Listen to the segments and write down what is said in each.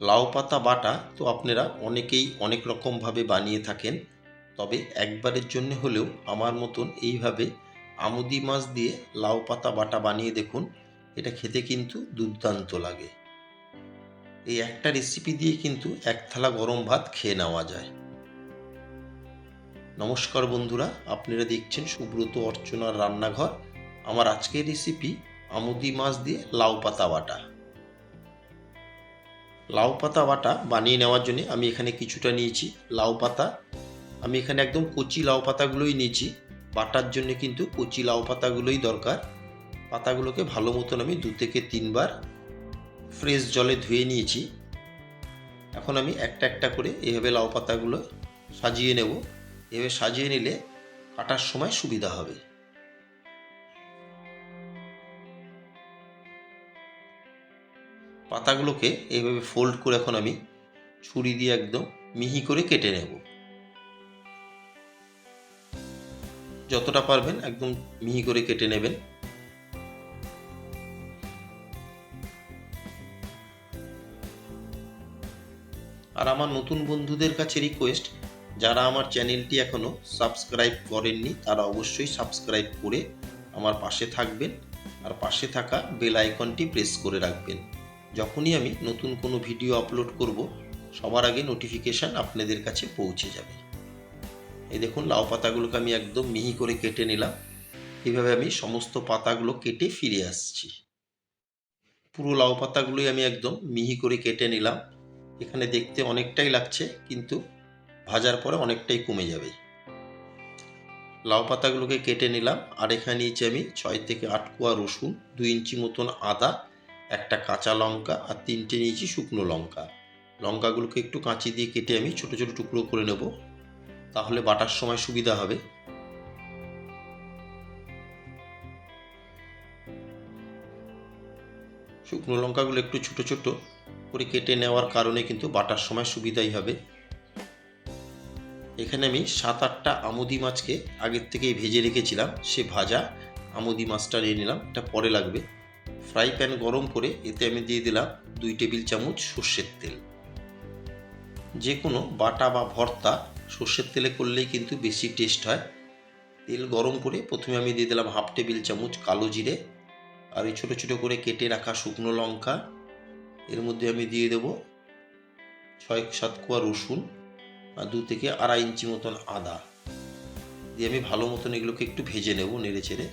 লাউ পাতা বাটা তো আপনারা অনেকেই অনেক রকমভাবে বানিয়ে থাকেন। তবে একবারের জন্য হলেও আমার মতন এইভাবে আমুদি মাছ দিয়ে লাউ পাতা বাটা বানিয়ে দেখুন, এটা খেতে কিন্তু দুর্দান্ত লাগে। এই একটা রেসিপি দিয়ে কিন্তু এক থালা গরম ভাত খেয়ে নেওয়া যায়। নমস্কার বন্ধুরা, আপনারা দেখছেন সুব্রত অর্চনার রান্নাঘর। আমার আজকের রেসিপি আমুদি মাছ দিয়ে লাউ পাতা বাটা। লাউ পাতা বাটা বানিয়ে নেওয়ার জন্য আমি এখানে কিছুটা নিয়েছি লাউ পাতা। আমি এখানে একদম কচি লাউ পাতাগুলোই নিয়েছি। বাটার জন্য কিন্তু কচি লাউ পাতাগুলোই দরকার। পাতাগুলোকে ভালো মতন আমি দু থেকে তিনবার ফ্রেশ জলে ধুয়ে নিয়েছি। এখন আমি একটা একটা করে এভাবে লাউ পাতাগুলো সাজিয়ে নেব। এভাবে সাজিয়ে নিলে কাটার সময় সুবিধা হবে। পাতাগুলোকে এইভাবে ফোল্ড করে এখন আমি ছুরি দিয়ে একদম মিহি করে কেটে নেব। যতটা পারবেন একদম মিহি করে কেটে নেবেন। আর আমার নতুন বন্ধুদের কাছে রিকোয়েস্ট যারা আমার চ্যানেলটি এখনও সাবস্ক্রাইব করেননি, তারা অবশ্যই সাবস্ক্রাইব করে আমার পাশে থাকবেন। আর পাশে থাকা বেল আইকনটি প্রেস করে রাখবেন। যখনই আমি নতুন কোনো ভিডিও আপলোড করব, সবার আগে নোটিফিকেশান আপনাদের কাছে পৌঁছে যাবে। এই দেখুন, লাউ পাতাগুলোকে আমি একদম মিহি করে কেটে নিলাম। এভাবে আমি সমস্ত পাতাগুলো কেটে ফিরে আসছি। পুরো লাউ পাতাগুলোই আমি একদম মিহি করে কেটে নিলাম। এখানে দেখতে অনেকটাই লাগছে, কিন্তু ভাজার পরে অনেকটাই কমে যাবে। লাউ পাতাগুলোকে কেটে নিলাম, আর এখানে নিয়েছি আমি ছয় থেকে আট কোয়া রসুন, দুই ইঞ্চি মতন আদা একটা কাঁচা লঙ্কা আর তিনটে নিয়েছি শুকনো লঙ্কা। লঙ্কাগুলোকে একটু কাঁচি দিয়ে কেটে আমি ছোটো ছোটো টুকরো করে নেব। তাহলে বাটার সময় সুবিধা হবে। শুকনো লঙ্কাগুলো একটু ছোট ছোট করে কেটে নেওয়ার কারণে কিন্তু বাটার সময় সুবিধাই হবে। এখানে আমি সাত আটটা আমুদি মাছকে আগের থেকেই ভেজে রেখেছিলাম। সে ভাজা আমুদি মাছটা নিয়ে নিলাম। এটা পরে লাগবে। ফ্রাই প্যান গরম করে এতে আমি দিয়ে দিলাম দুই টেবিল চামচ সর্ষের তেল। যে কোনো বাটা বা ভর্তা সর্ষের তেলে করলেই কিন্তু বেশি টেস্ট হয়। তেল গরম করে প্রথমে আমি দিয়ে দিলাম হাফ টেবিল চামচ কালো জিরে আর এই ছোটো ছোটো করে কেটে রাখা শুকনো লঙ্কা। এর মধ্যে আমি দিয়ে দেব ছয় সাত কোয়া রসুন আর দু থেকে আড়াই ইঞ্চি মতন আদা। দিয়ে আমি ভালো মতন এগুলোকে একটু ভেজে নেব নেড়ে চেড়ে।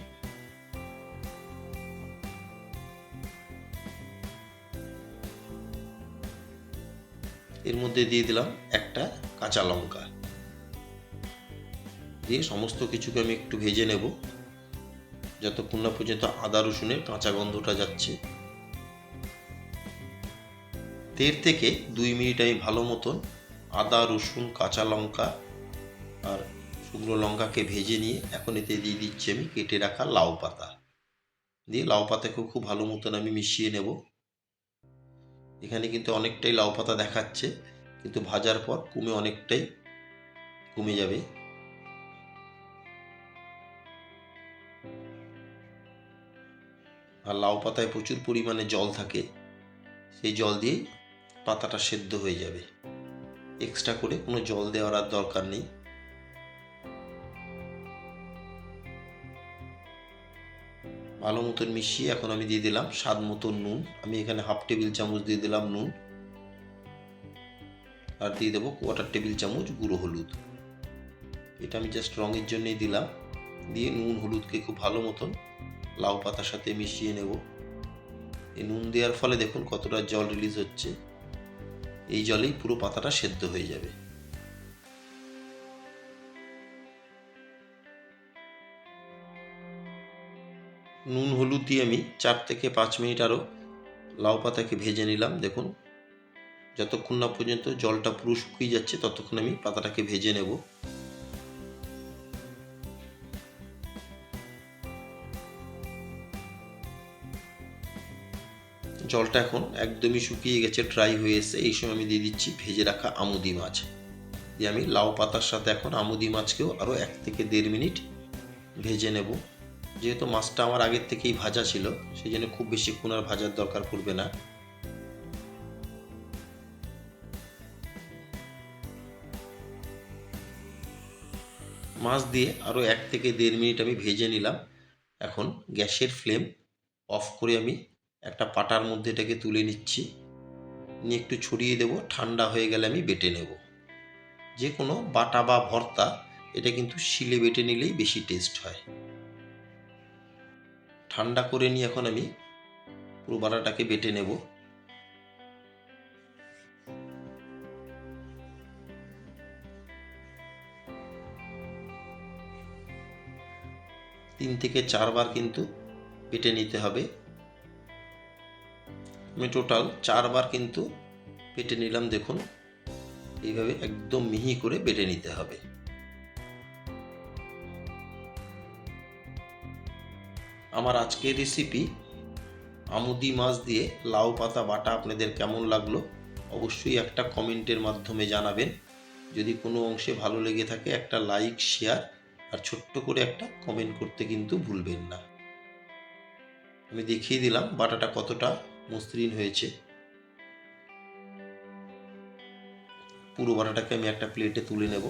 এর মধ্যে দিয়ে দিলাম একটা কাঁচা লঙ্কা। দিয়ে সমস্ত কিছুকে আমি একটু ভেজে নেব। যতক্ষণ না পর্যন্ত আদা রসুনের কাঁচা গন্ধটা যাচ্ছে। দেড় থেকে দুই মিনিট আমি ভালো মতন আদা, রসুন, কাঁচা লঙ্কা আর শুকনো লঙ্কাকে ভেজে নিয়ে এখন এতে দিয়ে দিচ্ছি আমি কেটে রাখা লাউ পাতা। দিয়ে লাউ পাতাকেও খুব ভালো মতন আমি মিশিয়ে নেব। এখানে কিন্তু অনেকটাই লাউ পাতা দেখাচ্ছে, কিন্তু ভাজার পর কমে অনেকটাই কমে যাবে। আর লাউ পাতায় প্রচুর পরিমাণে জল থাকে, সেই জল দিয়েই পাতাটা সেদ্ধ হয়ে যাবে। এক্সট্রা করে কোনো জল দেওয়ার আর দরকার নেই। ভালো মতন মিশিয়ে এখন আমি দিয়ে দিলাম স্বাদ মতন নুন। আমি এখানে হাফ টেবিল চামচ দিয়ে দিলাম নুন। আর দিয়ে দেবো কোয়ার্টার টেবিল চামচ গুঁড়ো হলুদ। এটা আমি জাস্ট রঙের জন্যই দিলাম। দিয়ে নুন হলুদকে খুব ভালো মতন লাউ পাতার সাথে মিশিয়ে নেব। এই নুন দেওয়ার ফলে দেখুন কতটা জল রিলিজ হচ্ছে। এই জলেই পুরো পাতাটা সেদ্ধ হয়ে যাবে। নুন হলুদ দিয়ে আমি চার থেকে পাঁচ মিনিট আরও লাউ পাতাকে ভেজে নিলাম, দেখুন। যতক্ষণ না পর্যন্ত জলটা পুরো শুকিয়ে যাচ্ছে, ততক্ষণ আমি পাতাটাকে ভেজে নেব। জলটা এখন একদমই শুকিয়ে গেছে, ড্রাই হয়ে এসে এই সময় আমি দিয়ে দিচ্ছি ভেজে রাখা আমুদি মাছ। দিয়ে আমি লাউ পাতার সাথে এখন আমুদি মাছকেও আরও এক থেকে দেড় মিনিট ভেজে নেব। যেহেতু মাছটা আমার আগের থেকেই ভাজা ছিল, সেই জন্য খুব বেশিক্ষণ আর ভাজার দরকার পড়বে না। মাছ দিয়ে আরও এক থেকে দেড় মিনিট আমি ভেজে নিলাম। এখন গ্যাসের ফ্লেম অফ করে আমি একটা পাটার মধ্যে এটাকে তুলে নিচ্ছি। নিয়ে একটু ছড়িয়ে দেব, ঠান্ডা হয়ে গেলে আমি বেটে নেব। যে কোনো বাটা বা ভর্তা, এটা কিন্তু শিলে বেটে নিলেই বেশি টেস্ট হয়। ঠান্ডা করে নিয়ে এখন আমি পুরো বাটাটাকে বেটে নেব। তিন থেকে চারবার কিন্তু বেটে নিতে হবে। আমি টোটাল চারবার কিন্তু বেটে নিলাম, দেখুন। এইভাবে একদম মিহি করে বেটে নিতে হবে। আমার আজকের রেসিপি আমুদি মাছ দিয়ে লাউ পাতা বাটা আপনাদের কেমন লাগল অবশ্যই একটা কমেন্টের মাধ্যমে জানাবেন। যদি কোনো অংশে ভালো লেগে থাকে একটা লাইক শেয়ার আর ছোট্ট করে একটা কমেন্ট করতে কিন্তু ভুলবেন না। আমি দেখিয়ে দিলাম বাটাটা কতটা মসৃণ হয়েছে। পুরো বাটাটাকে আমি একটা প্লেটে তুলে নেব।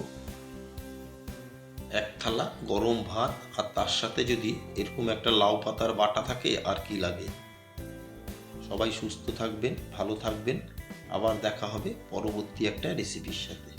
এক থালা গরম ভাত আর তার সাথে যদি এরকম একটা লাউ পাতার বাটা থাকে, আর কি লাগে? সবাই সুস্থ থাকবেন, ভালো থাকবেন। আবার দেখা হবে পরবর্তী একটা রেসিপির সাথে।